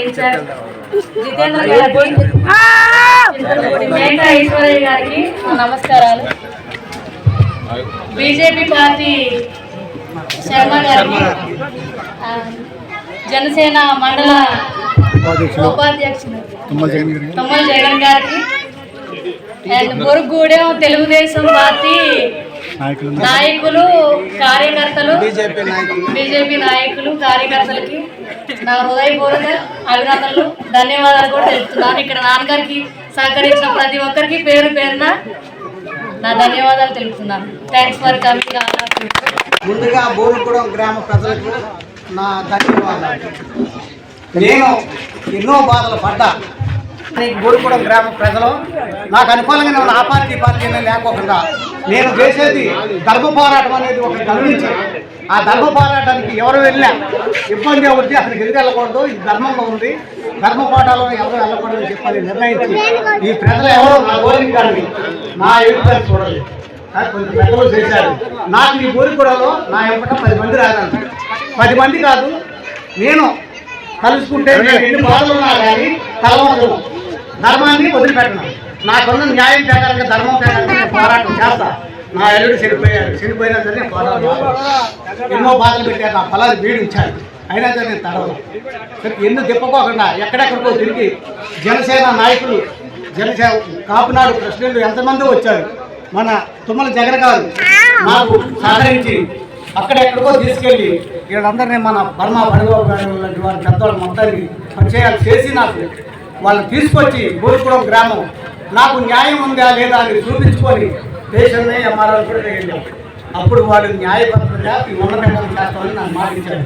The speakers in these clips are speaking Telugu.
ఇన్ఛార్జ్ జితేంద్ర గారికి ఈశ్వరయ్య నమస్కారాలు. బీజేపీ పార్టీ శర్మ గారికి జనసేన మండల ఉపాధ్యక్షుడు తుమ్మల జగన్ గారికి. అండ్ బొరుగుగూడెం తెలుగుదేశం పార్టీ నాయకులు కార్యకర్తలు బీజేపీ నాయకులు. కార్యకర్తలకి నా హృదయపూర్వక అభినందనలు ధన్యవాదాలు కూడా తెలుపుతున్నాను. ఇక్కడ నాన్నగారికి సహకరించిన ప్రతి ఒక్కరికి పేరు పేరున నా ధన్యవాదాలు తెలుపుతున్నాను. థ్యాంక్స్ ఫర్ కమింగ్ ముందుగా బోరుగూడెం గ్రామ ప్రజలకు నా ధన్యవాదాలు. నేను ఎన్నో బాధలు పడ్డా. నీకు బోరుగూడెం గ్రామ ప్రజలు నాకు అనుకూలంగా ఉన్న ఆ పార్టీ పార్టీ అనేది లేకోకుండా నేను చేసేది ధర్మ పోరాటం అనేది ఒక గమనించి ఆ ధర్మ పోరాటానికి ఎవరు వెళ్ళినా ఇబ్బంది అవుతుంది అసలు ఎదురు వెళ్ళకూడదు ఇది ధర్మంలో ఉంది. ధర్మ పోరాటంలో ఎవరు వెళ్ళకూడదు అని చెప్పని నిర్ణయించి ఈ ప్రజలు ఎవరు నా కోరిక కానీ నా ఎదుగుదల చూడాలి కొంచెం పెద్దలు చేశారు. నాకు ఈ గోరికూడలో నా ఎంపట పది మంది రాగలను పది మంది కాదు నేను కలుసుకుంటే ఎన్ని బాధలు ఉన్నా కానీ కలవదు ధర్మాన్ని వదిలిపెట్టను. నాకున్న న్యాయం ప్రకారంగా ధర్మం ప్రకారంగా నేను పోరాటం చేస్తా. నా ఎల్లుడు చనిపోయాడు. చనిపోయినా సరే నేను పోరాటం ఎన్నో బాధలు పెట్టారు. నా పొలాలు బీడించారు అయినా సరే నేను తడవను. సరే ఎందుకు తిప్పకోకుండా ఎక్కడెక్కడికో తిరిగి జనసేన నాయకులు జనసేన కాపునాడు ప్రెసిడెంట్ ఎంతమంది వచ్చారు. మన తుమ్మల జగన్ గారు మాకు సహకరించి అక్కడెక్కడికో తీసుకెళ్ళి వీళ్ళందరినీ మన బర్మా బడిబాబు గారు లాంటి వారి పెద్దవాళ్ళు మొత్తానికి పరిచయాలు చేసి నాకు వాళ్ళని తీసుకొచ్చి గోరుపురం గ్రామం నాకు న్యాయం ఉందా లేదా అని చూపించుకొని దేశంలో ఎంఆర్ఆర్ కూడా వెళ్ళాం అప్పుడు వాడు న్యాయపరంగా ఈ ఉన్నతంగా చేస్తామని నాకు మాటించాడు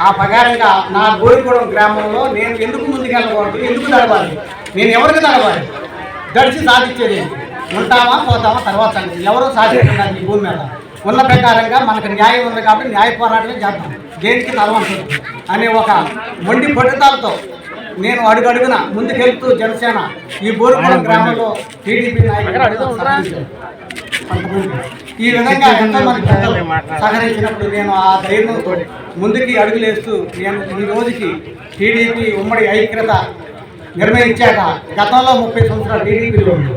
ఆ ప్రకారంగా నా గోరుగూడెం గ్రామంలో నేను ఎందుకు ముందుకెళ్ళకూడదు ఎందుకు నడవాలి? నేను ఎవరికి నడవాలి? గడిచి సాధించేది ఉంటామా పోతామా తర్వాత ఎవరో ఎవరు సాధిస్తున్నారు ఈ భూమి మీద. ఉన్న ప్రకారంగా మనకు న్యాయం ఉంది కాబట్టి న్యాయ పోరాటమే చేద్దాం. దేనికి తలవంతుంది అనే ఒక మొండి పట్టుదలతో నేను అడుగడుగున ముందుకెళ్తూ జనసేన ఈ బోరుగూడెం గ్రామంలో టీడీపీ నాయకులు. ఈ విధంగా ఎంతో మంది పెద్దలు సహకరించినప్పుడు నేను ఆ ధైర్యంతో ముందుకి అడుగులేస్తూ నేను ఈ రోజుకి టీడీపీ ఉమ్మడి ఐక్యత నిర్ణయించాక గతంలో ముప్పై సంవత్సరాలు టీడీపీలో ఉంది.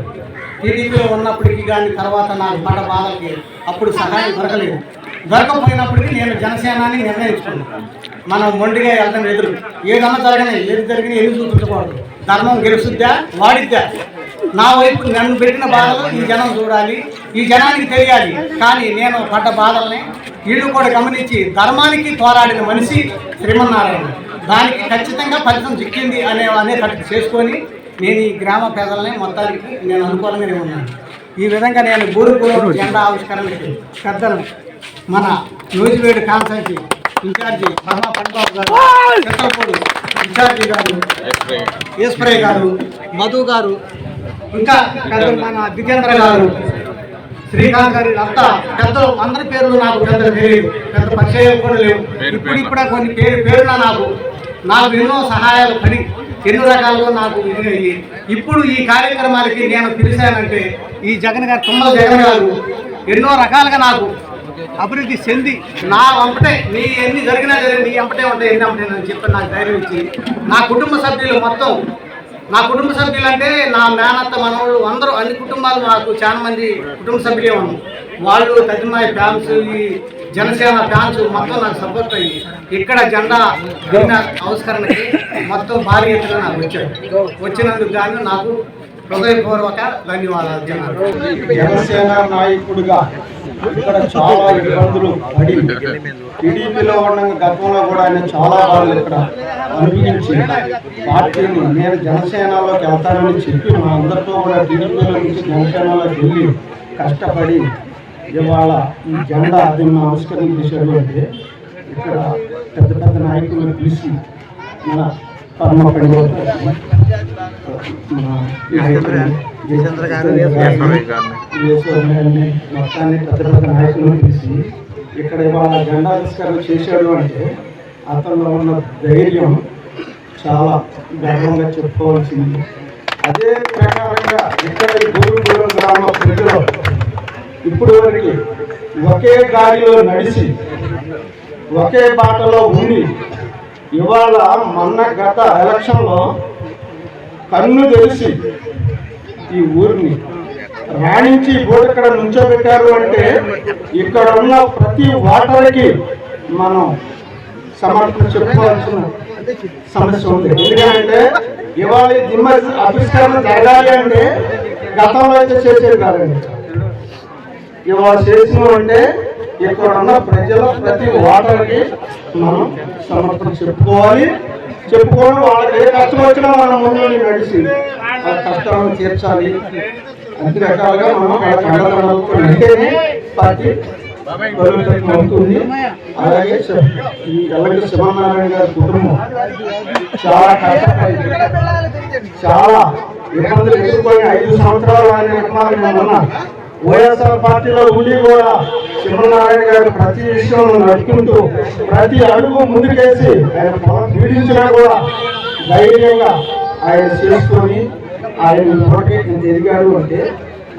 టీడీపీలో ఉన్నప్పటికీ కానీ తర్వాత నాకు పడ్డ బాధలకి అప్పుడు సహాయం దొరకలేదు దొరకపోయినప్పటికీ నేను జనసేనాన్ని నిర్ణయించుకున్నాను. మనం మొండిగా వెళ్తాం ఎదురు. ఏదన్నా జరగని ఏది జరిగినా ఏది చూపించకూడదు. ధర్మం గెలుస్తుందా? వాడిద్దా? నా వైపు నన్ను పెట్టిన బాధలు ఈ జనం చూడాలి ఈ జనానికి తెలియాలి. కానీ నేను పడ్డ బాధల్ని వీళ్ళు కూడా గమనించి ధర్మానికి పోరాడిన మనిషి శ్రీమన్నారాయణ. దానికి ఖచ్చితంగా ఫలితం చిక్కింది అనే అనేటట్టు చేసుకొని నేను ఈ గ్రామ పేదలని మొత్తానికి నేను అనుకూలంగానే ఉన్నాను. ఈ విధంగా నేను గూరుకూరు జెండా ఆవిష్కరణకి పెద్దలు మన నూజివేడు కాన్సెన్సీ ఇన్ఛార్జి బ్రహ్మ పండబాబు గారు చిత్తలపూడి ఇన్ఛార్జి గారు ఈశ్వరయ్య గారు మధు గారు ఇంకా మన దిగేంద్ర గారు శ్రీకాంత్ గారి అంతా పెద్దలు అందరి పేర్లు నాకు పెద్ద తెలియదు పెద్ద పరిచయం కూడా లేవు. ఇప్పుడు ఇప్పుడే కొన్ని పేరు పేరున నాకు నాకు ఎన్నో సహాయాలు పడి ఎన్నో రకాలుగా నాకు ఇదిగయ్యి ఇప్పుడు ఈ కార్యక్రమాలకి నేను పిలిచానంటే ఈ జగన్ గారు తుమ్మల జగన్ గారు ఎన్నో రకాలుగా నాకు అభివృద్ధి చెంది నా వంపటే నీ ఎన్ని జరిగినా జరిగి నీ ఎంపటే ఉంటాయి ఎన్ని అంపటే అని చెప్పి నాకు ధైర్యం ఇచ్చి నా కుటుంబ సభ్యులు మొత్తం నా కుటుంబ సభ్యులు అంటే నా మేనత్త మనవాళ్ళు అందరూ అన్ని కుటుంబాలు నాకు చాలా మంది కుటుంబ సభ్యులే ఉన్నాం వాళ్ళు తదిమాయి ఫ్యాన్స్ ఈ జనసేన ఫ్యాన్స్ మొత్తం నాకు సపోర్ట్ అయ్యి ఇక్కడ జెండా దిన ఆవిష్కరణకి మొత్తం భారీ ఎత్తున నాకు వచ్చాడు వచ్చినందుకు కానీ నాకు హృదయపూర్వక ధన్యవాదాలు. జనసేన నాయకుడిగా ఇక్కడ చాలా ఇబ్బందులు పడి టీడీపీలో ఉన్న గతంలో కూడా ఆయన చాలా వాళ్ళు ఇక్కడ అనుభవించి పార్టీని నేను జనసేనలోకి వెళ్తానని చెప్పి మా అందరితో కూడా టీడీపీలో నుంచి జనసేనలోకి వెళ్ళి కష్టపడి ఇవాళ ఈ జెండా దీన్ని ఆవిష్కరణ చేశాడు అంటే ఇక్కడ పెద్ద పెద్ద నాయకులను పిలిచి మన పరమ జయచంద్ర గారు మొత్తాన్ని పెద్ద పెద్ద నాయకులను పిలిచి ఇక్కడ ఇవాళ జెండావిష్కరణ చేశాడు అంటే అతనిలో ఉన్న ధైర్యం చాలా గర్వంగా చెప్పుకోవాల్సింది అదే ప్రకారంగా ఇక్కడ ఈ గూడూరు గ్రామ ప్రజలు ఇప్పుడు వరకు ఒకే గాడిలో నడిచి ఒకే బాటలో ఉండి ఇవాళ మొన్న గత ఎలక్షన్లో కన్ను తెలిసి ఈ ఊరిని రాణించి బోర్డు ఇక్కడ నుంచోబెట్టారు అంటే ఇక్కడ ఉన్న ప్రతి వాటర్కి మనం సమర్పణ చెప్పుకోవాల్సిన సమస్య ఉంది. ఎందుకంటే ఇవాళ దిమ్మ ఆవిష్కరణ జరగాలి అంటే గతంలో అయితే చేసేది కాదండి. ఇవాళ చేసిన అంటే ఇక్కడ ఉన్న ప్రజల ప్రతి ఓటర్కి మనం సమర్పణ చెప్పుకోవాలి. చెప్పుకోవడం వాళ్ళకి ఏ కష్టం వచ్చినా మనం ముందు నడిచి. ఆ కష్టాలను తీర్చాలి. అన్ని రకాలుగా మనం వాళ్ళకి పార్టీ అవుతుంది. అలాగే ఈ ఎల్లకి శివనారాయణ గారి కుటుంబం చాలా కష్టపడి చాలా ఇబ్బందులు ఎదుర్కొని ఐదు సంవత్సరాలు ఆయన నిర్మాణం వైఎస్ఆర్ పార్టీలో ఉండి కూడా శివనారాయణ గారు ప్రతి విషయంలో నడుచుకుంటూ ప్రతి అడుగు ముందుకేసి ఆయన పీడించినా కూడా ధైర్యంగా ఆయన చేసుకొని ఆయన ఇప్పటికే ఎదిగాడు అంటే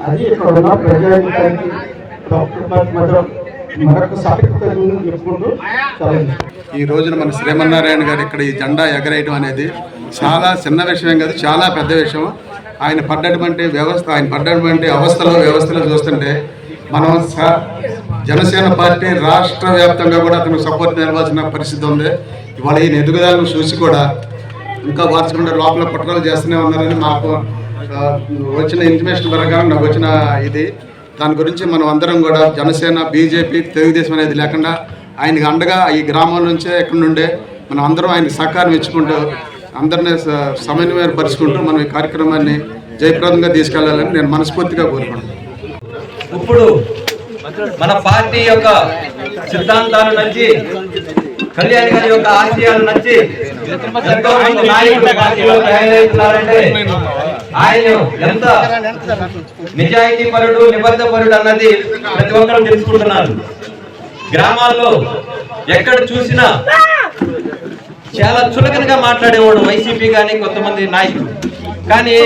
అది ఇక్కడ ఉన్న ప్రజానికానికి డాక్టర్ పార్టీ మాత్రం ఈ రోజున మన శ్రీమన్నారాయణ గారు ఇక్కడ ఈ జెండా ఎగరేయడం అనేది చాలా చిన్న విషయం కాదు చాలా పెద్ద విషయం. ఆయన పడ్డటువంటి వ్యవస్థ ఆయన పడ్డటువంటి అవస్థలో వ్యవస్థలో చూస్తుంటే మనం స- జనసేన పార్టీ రాష్ట్ర వ్యాప్తంగా కూడా అతను సపోర్ట్ నిలవాల్సిన పరిస్థితి ఉంది. ఇవాళ ఈయన ఎదుగుదలను చూసి కూడా ఇంకా వార్చకుండా లోపల కుట్రలు చేస్తూనే ఉన్నారని మాకు వచ్చిన ఇన్ఫర్మేషన్ ప్రకారం నాకు వచ్చిన ఇది. దాని గురించి మనం అందరం కూడా జనసేన బీజేపీ తెలుగుదేశం అనేది లేకుండా ఆయనకు అండగా ఈ గ్రామం నుంచే ఎక్కడి నుండే మనం అందరం ఆయనకి సహకారం ఇచ్చుకుంటూ అందరినీ స- సమన్వయపరుచుకుంటూ మనం ఈ కార్యక్రమాన్ని జయప్రదంగా తీసుకెళ్ళాలని నేను మనస్ఫూర్తిగా కోరుకుంటున్నాను. ఇప్పుడు మన పార్టీ యొక్క సిద్ధాంతాలు నచ్చి కళ్యాణ్ గారి యొక్క ఆశయాలు నచ్చి ఎంతో మంది నాయకులు పార్టీలో తయారవుతున్నారంటే ఆయన ఎంత నిజాయితీ పరుడు నిబద్ధ పరుడు అన్నది ప్రతి ఒక్కరు తెలుసుకుంటున్నారు. గ్రామాల్లో ఎక్కడ చూసినా చాలా చులకనగా మాట్లాడేవాడు వైసీపీ కానీ కొంతమంది నాయకులు. కానీ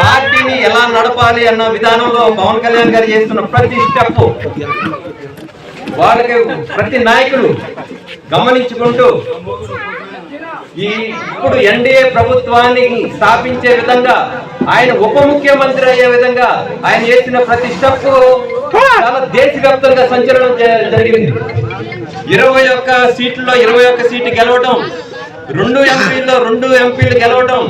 పార్టీని ఎలా నడపాలి అన్న విధానంలో పవన్ కళ్యాణ్ గారు చేస్తున్న ప్రతి స్టెప్ వాళ్ళకి ప్రతి నాయకులు గమనించుకుంటూ ఈ ఇప్పుడు ఎన్డీఏ ప్రభుత్వాన్ని స్థాపించే విధంగా ఆయన ఉప ముఖ్యమంత్రి అయ్యే విధంగా ఆయన చేసిన ప్రతి స్టెప్ చాలా దేశవ్యాప్తంగా సంచలనం జరిగింది. ఇరవై ఒక్క సీట్లలో ఇరవై ఒక్క సీటు గెలవటం రెండు ఎంపీల్లో రెండు ఎంపీలు గెలవటం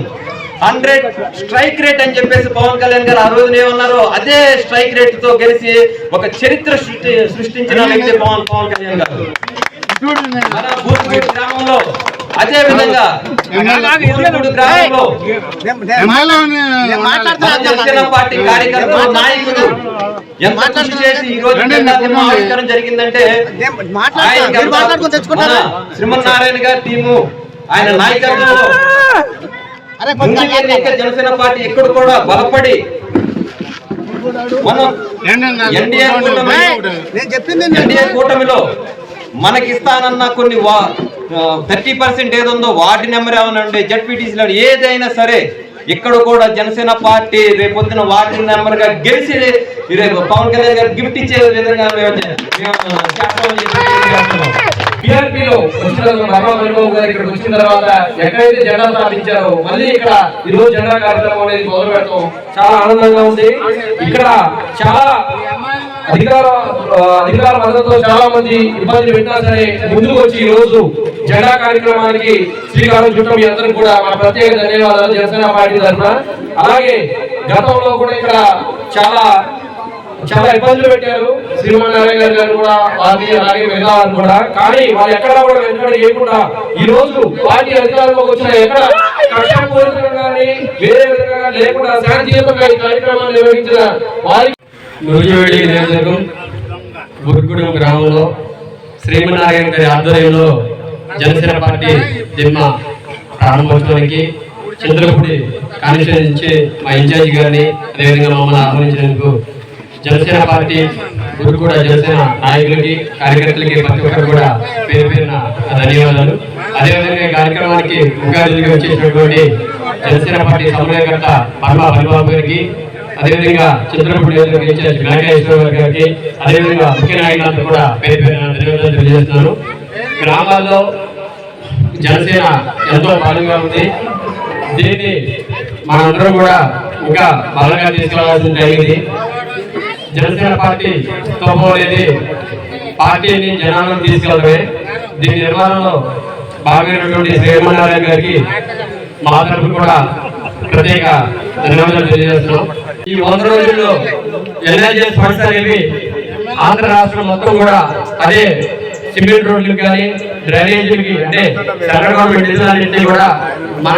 హండ్రెడ్ స్ట్రైక్ రేట్ అని చెప్పేసి పవన్ కళ్యాణ్ గారు ఆ రోజున ఏమన్నారో అదే స్ట్రైక్ రేట్తో గెలిచి ఒక చరిత్ర సృష్టి సృష్టించిన వ్యక్తి పవన్ పవన్ కళ్యాణ్ గారు. మన గ్రామంలో అదే విధంగా జనసేన పార్టీ కార్యకర్తలు నాయకులు ఎంత కృషి చేసి ఈ రోజు ఆవిష్కరణ జరిగిందంటే శ్రీమన్నారాయణ గారి టీము ఆయన నాయకత్వంలో జనసేన పార్టీ ఎక్కడ కూడా బలపడి మనం ఎన్డీఏ కూటమి ఎన్డీఏ కూటమిలో మనకి ఇస్తానన్న కొన్ని థర్టీ పర్సెంట్ ఏదుందో వార్డు నెంబర్ ఏమైనా ఉండే జడ్పీటీసీలో ఏదైనా సరే ఇక్కడ కూడా జనసేన పార్టీ రేపొద్దున వార్డు నెంబర్గా గెలిచి రేపు పవన్ కళ్యాణ్ గారు గిఫ్ట్ ఇచ్చే విధంగా బీఆర్పీలో వచ్చిన గారు ఇక్కడికి వచ్చిన తర్వాత ఎక్కడైతే జెండా మళ్ళీ ఇక్కడ ఈ రోజు జెండా కార్యక్రమం అనేది మొదలు చాలా ఆనందంగా ఉంది. ఇక్కడ చాలా అధికార అధికార మద్దతుతో చాలా మంది ఇబ్బంది పెట్టినా సరే ముందుకు వచ్చి ఈ రోజు జెండా కార్యక్రమానికి శ్రీకారం చుట్టం మీ అందరూ కూడా మా ప్రత్యేక ధన్యవాదాలు జనసేన పార్టీ తరఫున. అలాగే గతంలో కూడా ఇక్కడ చాలా చాలా ఇబ్బందులు పెట్టారు. శ్రీమన్నారాయణ గారు గారు కూడా వారి అలాగే మిగతా వారు కూడా. కానీ వాళ్ళు ఎక్కడ కూడా వెంటనే చేయకుండా ఈ రోజు పార్టీ అధికారంలోకి వచ్చిన ఎక్కడ కష్టపూరితంగా కానీ వేరే విధంగా లేకుండా శాంతియుతంగా ఈ కార్యక్రమాన్ని నిర్వహించిన వారి నూజివేడి నియోజకవర్గం బుర్గుడు గ్రామంలో శ్రీమన్నారాయణ గారి ఆధ్వర్యంలో జనసేన పార్టీ దిమ్మ ప్రారంభోత్సవానికి చంద్రపూడి కాన్స్టిట్యూన్సీ నుంచి మా ఇన్ఛార్జి గారిని అదేవిధంగా మమ్మల్ని ఆహ్వానించినందుకు జనసేన పార్టీ బుర్గూడ జనసేన నాయకులకి కార్యకర్తలకి ప్రతి ఒక్కరు కూడా పేరు పేరున ధన్యవాదాలు. అదేవిధంగా ఈ కార్యక్రమానికి ముఖ్య అతిథిగా వచ్చేసినటువంటి జనసేన పార్టీ సమన్వయకర్త పర్మ హరిబాబు గారికి అదేవిధంగా చంద్రపూడి ఇన్ఛార్జ్ వెంకటేశ్వర గారికి అదేవిధంగా ముఖ్య నాయకులంతా కూడా పేరు పేరున ధన్యవాదాలు తెలియజేస్తున్నాను. గ్రామాల్లో జనసేన ఎంతో బలంగా ఉంది. దీన్ని మనందరం కూడా ఇంకా బలంగా తీసుకెళ్ళాల్సిన జరిగింది. జనసేన పార్టీ తోపం అనేది పార్టీని జనాలను తీసుకెళ్ళడమే దీని నిర్మాణంలో భాగమైనటువంటి శ్రీమన్నారాయణ గారికి మా తరఫు కూడా ప్రత్యేక ధన్యవాదాలు తెలియజేస్తున్నాం. ఈ వంద రోజుల్లో ఎన్ఐజెస్ ఫండ్స్ అనేవి ఆంధ్ర రాష్ట్రం మొత్తం కూడా అదే సిమెంట్ రోడ్లు కానీ డ్రైనేజీలకి అంటే సెంట్రల్ గవర్నమెంట్ నిధులన్నింటినీ కూడా మన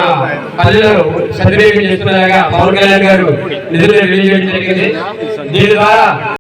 పల్లెలు సద్వినియోగం చేస్తున్నగా పవన్ కళ్యాణ్ గారు నిధులు రిలీజ్ చేయడం జరిగింది. దీని ద్వారా